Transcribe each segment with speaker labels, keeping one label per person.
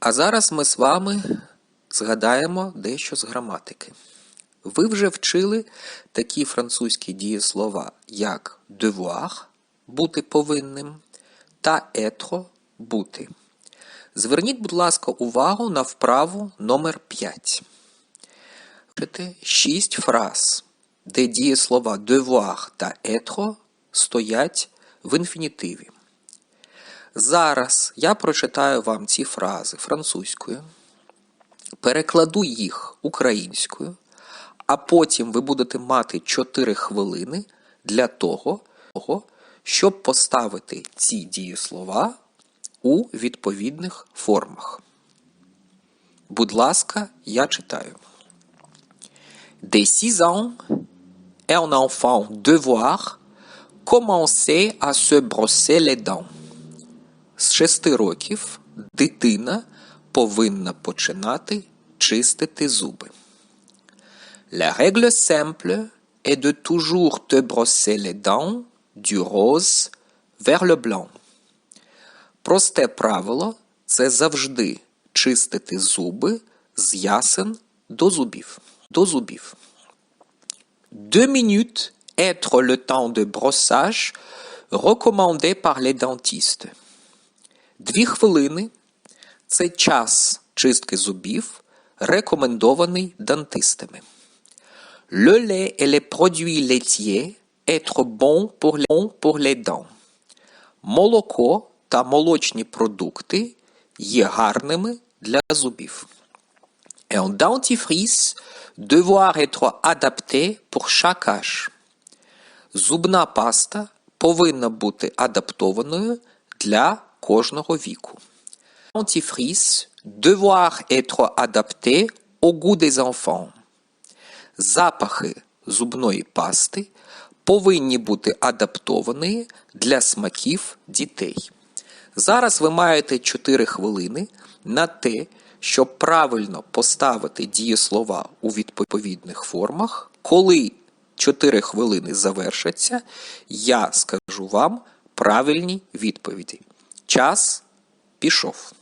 Speaker 1: А зараз ми з вами згадаємо дещо з граматики. Ви вже вчили такі французькі дієслова, як devoir бути повинним та être бути. Зверніть, будь ласка, увагу на вправу номер 5. Шість фраз, де дієслова devoir та être стоять в інфінітиві. Зараз я прочитаю вам ці фрази французькою, перекладу їх українською, а потім ви будете мати 4 хвилини для того, щоб поставити ці дієслова у відповідних формах. Будь ласка, я читаю. Dès 6 ans, un enfant devoir commencer à se brosser les dents. З 6 років дитина повинна починати чистити зуби. La règle simple est de toujours te brosser les dents du rose vers le blanc. Просте правило це завжди чистити зуби з ясен до зубів. До зубів. Deux minutes être le temps de brossage recommandé par les dentistes. Дві хвилини це час чистки зубів, рекомендований дантистами. Le lait et les produits laitiers être bon pour les, bon pour les dents. Молоко та молочні продукти є гарними для зубів. Un dentifrice devoir être adapté pour chaque âge. Зубна паста повинна бути адаптованою для кожного віку. Dentifrice devoir être adapté au goût des enfants. Запахи зубної пасти повинні бути адаптовані для смаків дітей. Зараз ви маєте 4 хвилини на те, щоб правильно поставити дієслова у відповідних формах. Коли 4 хвилини завершаться, я скажу вам правильні відповіді. Час пішов.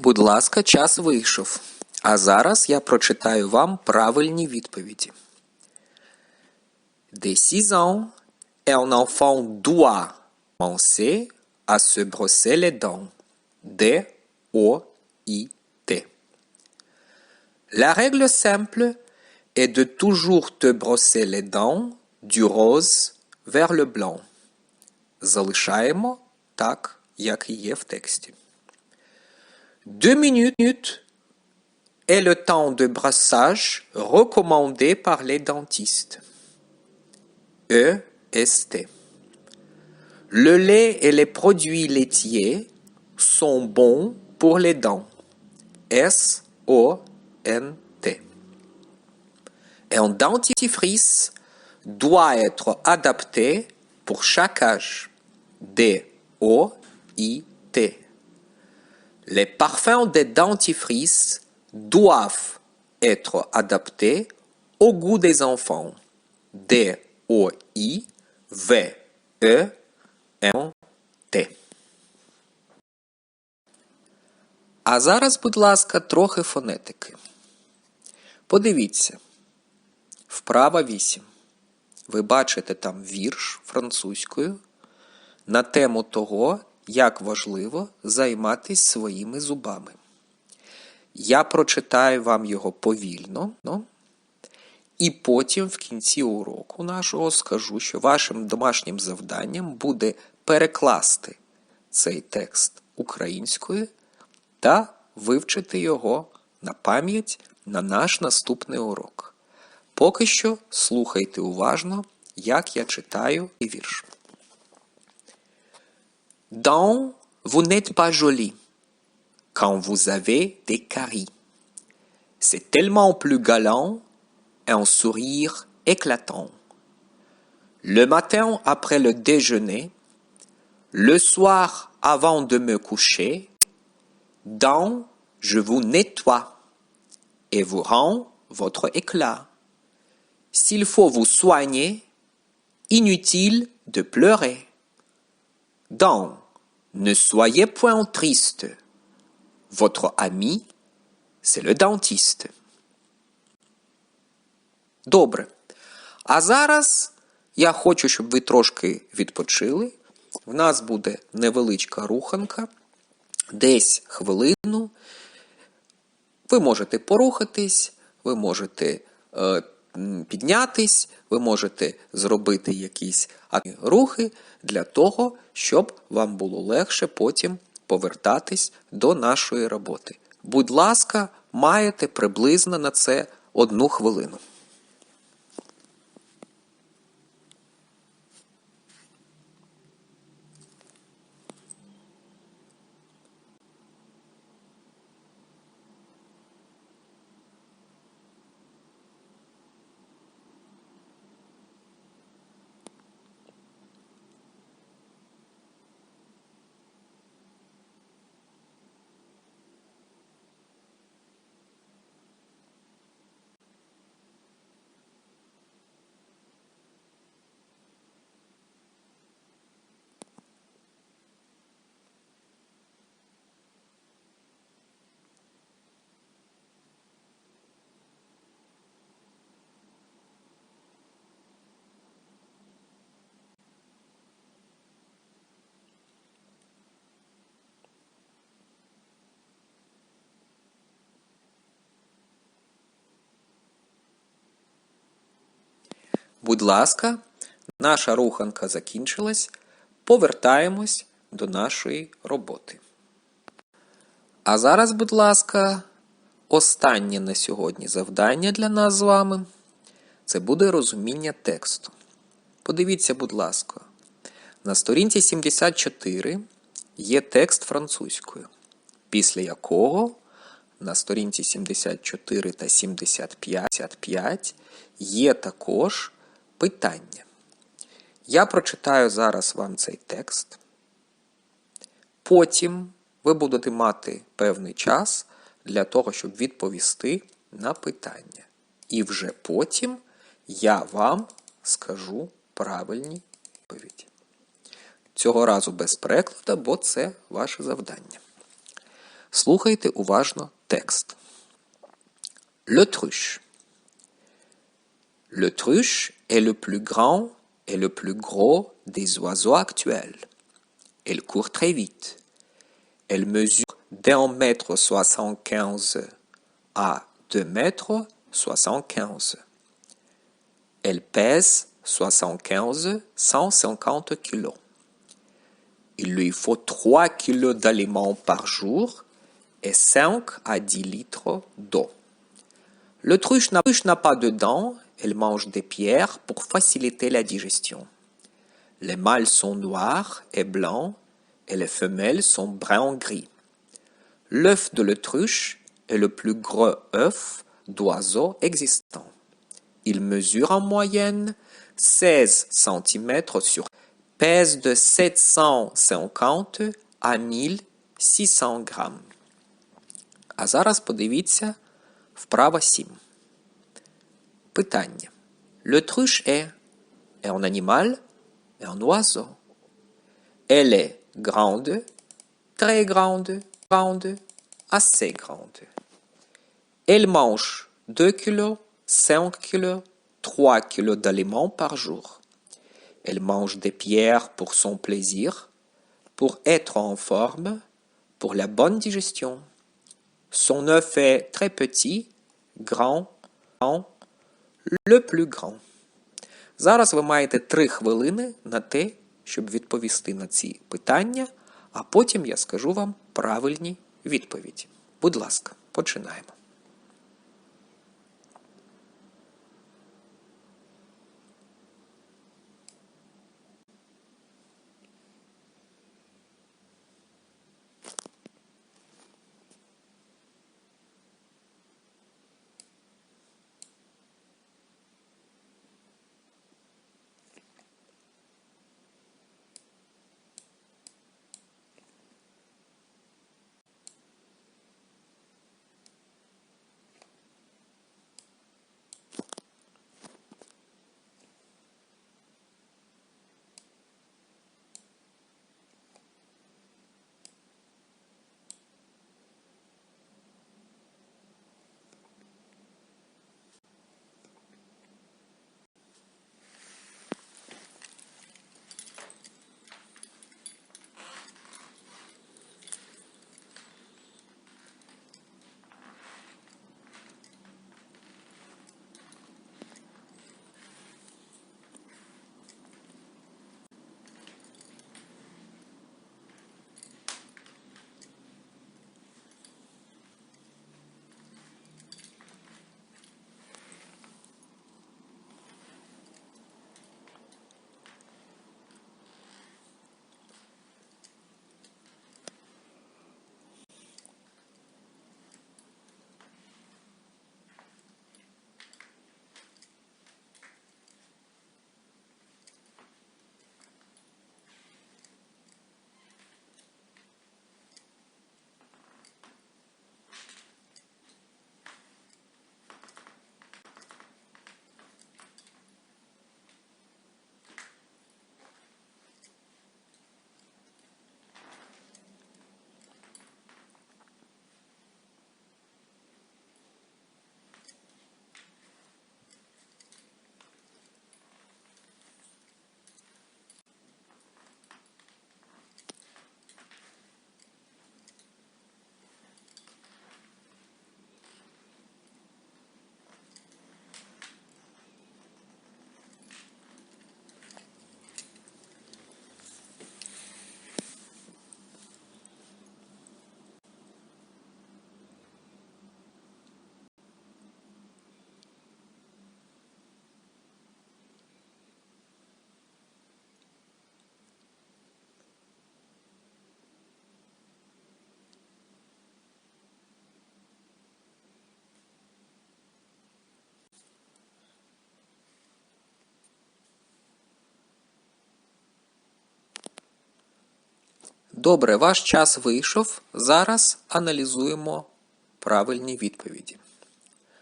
Speaker 1: Будь ласка, час вийшов. А зараз я прочитаю вам правильні відповіді. Dès 6 un enfant doit commencer à se brosser les dents. D, O, I, T. La règle simple est de toujours te brosser les dents du rose vers le blanc. Залишаємо так, як є в тексті. Deux minutes est le temps de brassage recommandé par les dentistes. E, S, T. Le lait et les produits laitiers sont bons pour les dents. S, O, N, T. Un dentifrice doit être adapté pour chaque âge. D, O, I, T. Les parfums des dentifrices doivent être adaptés au goût des enfants. D, O, I, V, E, М, Т. А зараз, будь ласка, трохи фонетики. Подивіться. Вправа 8. Ви бачите там вірш французькою на тему того, як важливо займатися своїми зубами. Я прочитаю вам його повільно, ну, і потім в кінці уроку нашого скажу, що вашим домашнім завданням буде перекласти цей текст українською та вивчити його на пам'ять на наш наступний урок. Поки що слухайте уважно, як я читаю і вірш. Dents, vous n'êtes pas joli quand vous avez des caries. C'est tellement plus galant un sourire éclatant. Le matin après le déjeuner, le soir avant de me coucher, dents, je vous nettoie et vous rends votre éclat. S'il faut vous soigner, inutile de pleurer. Donc, ne soyez point triste. Votre ami, c'est le dentiste. Добре. А зараз я хочу, щоб ви трошки відпочили. В нас буде невеличка руханка. Десь хвилину. Ви можете порухатись, ви можете е, піднятись, ви можете зробити якісь рухи для того, щоб вам було легше потім повертатись до нашої роботи. Будь ласка, маєте приблизно на це одну хвилину. Будь ласка, наша руханка закінчилась. Повертаємось до нашої роботи. А зараз, будь ласка, останнє на сьогодні завдання для нас з вами це буде розуміння тексту. Подивіться, будь ласка, на сторінці 74 є текст французькою, після якого на сторінці 74 та 75 є також питання. Я прочитаю зараз вам цей текст. Потім ви будете мати певний час для того, щоб відповісти на питання. І вже потім я вам скажу правильні відповіді. Цього разу без перекладу, бо це ваше завдання. Слухайте уважно текст. L'autruche. L'autruche est le plus grand et le plus gros des oiseaux actuels. Elle court très vite. Elle mesure d'un mètre soixante-quinze à deux mètres soixante-quinze. Elle pèse soixante-quinze, cent cinquante kilos. Il lui faut 3 kilos d'aliments par jour et 5 à 10 litres d'eau. L'autruche n'a pas de dents, elle mange des pierres pour faciliter la digestion. Les mâles sont noirs et blancs et les femelles sont brun-gris. L'œuf de l'autruche est le plus gros œuf d'oiseau existant. Il mesure en moyenne 16 cm sur pèse de 750 à 1600 грам. А зараз подивіться вправа 7. Питання. Le truche est, est un animal et un oiseau. Elle est grande, très grande, grande, assez grande. Elle mange 2 kg, 5 kg, 3 kg d'aliments par jour. Elle mange des pierres pour son plaisir, pour être en forme, pour la bonne digestion. Son œuf est très petit, grand, grand, le plus grand. Зараз ви маєте 3 хвилини на те, щоб відповісти на ці питання, а потім я скажу вам правильні відповіді. Будь ласка, починаємо. Добре, ваш час вийшов. Зараз аналізуємо правильні відповіді.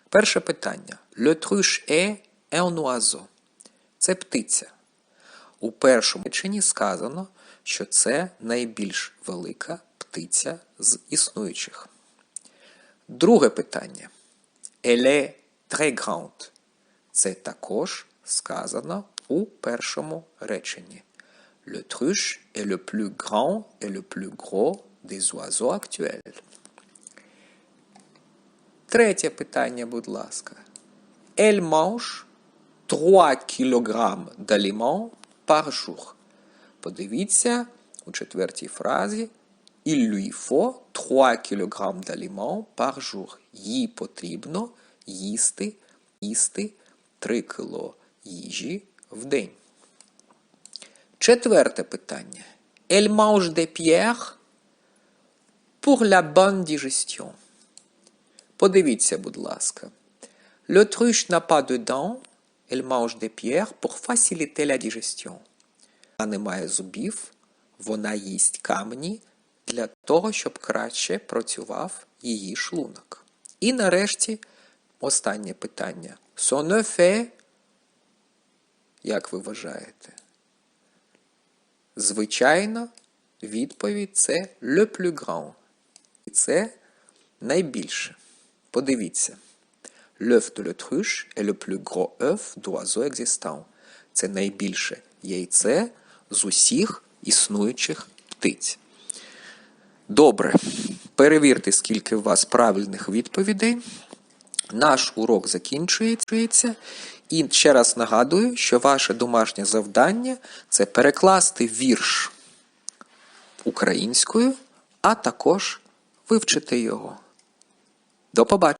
Speaker 1: Перше питання. Le truche est un oiseau. Це птиця. У першому реченні сказано, що це найбільш велика птиця. з існуючих. Друге питання. Elle est très grande. Це також сказано у першому реченні. Le truche est le plus grand et le plus gros des oiseaux actuels. Третє питання, будь ласка. Elle mange 3 кг d'aliments par jour. Подивіться у четвертій фразі. Il lui faut 3 кг d'aliments par jour. Їй потрібно їсти, їсти 3 кг їжі в день. Четверте питання. Elle mange des pierres pour la bonne digestion. Подивіться, будь ласка. L'autruche n'a pas de dents, elle mange des pierres pour faciliter la digestion. Вона не має зубів, вона їсть камені для того, щоб краще працював її шлунок. І нарешті останнє питання. Son як ви вважаєте? Звичайно, відповідь це le plus grand. І це найбільше. Подивіться. L'œuf de l'autruche est le plus gros œuf d'oiseau existant. Це найбільше яйце з усіх існуючих птиць. Добре. Перевірте, скільки у вас правильних відповідей. Наш урок закінчується. І ще раз нагадую, що ваше домашнє завдання це перекласти вірш українською, а також вивчити його. До побачення!